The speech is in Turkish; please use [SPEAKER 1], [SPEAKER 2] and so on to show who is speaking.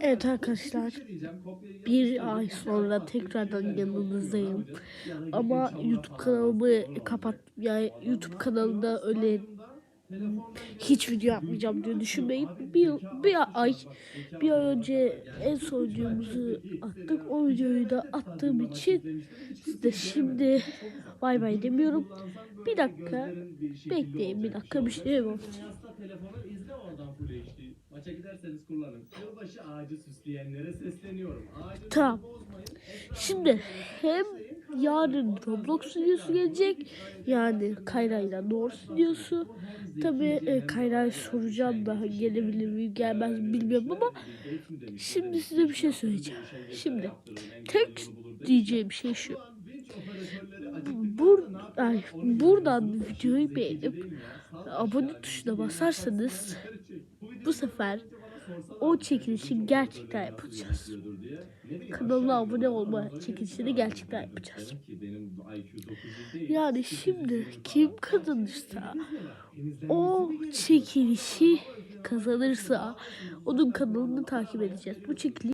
[SPEAKER 1] Evet arkadaşlar bir ay sonra tekrardan yanınızdayım. Ama YouTube kanalımı kapat yani YouTube kanalında öyle hiç video yapmayacağım diye düşünmeyin. Bir, bir ay bir ay önce en son videomuzu attık. O videoyu da attığım için size şimdi bay bay demiyorum. Bir dakika bekleyin bir dakika bir şey.
[SPEAKER 2] Yasta telefonu
[SPEAKER 1] Tamam. Şimdi hem yarın Roblox videosu gelecek. Yani Kayra'yla Doğru videosu. Tabi e, Kayra'ya soracağım da gelebilir mi gelmez mi bilmiyorum ama şimdi size bir şey söyleyeceğim. Şimdi tek diyeceğim şey şu. Bur ay, buradan videoyu beğenip abone tuşuna basarsanız bu sefer o çekilişi gerçekten yapacağız. Kanala abone olma çekilişini gerçekten yapacağız. Yani şimdi kim kazanırsa o çekilişi kazanırsa onun kanalını takip edeceğiz. Bu çekiliş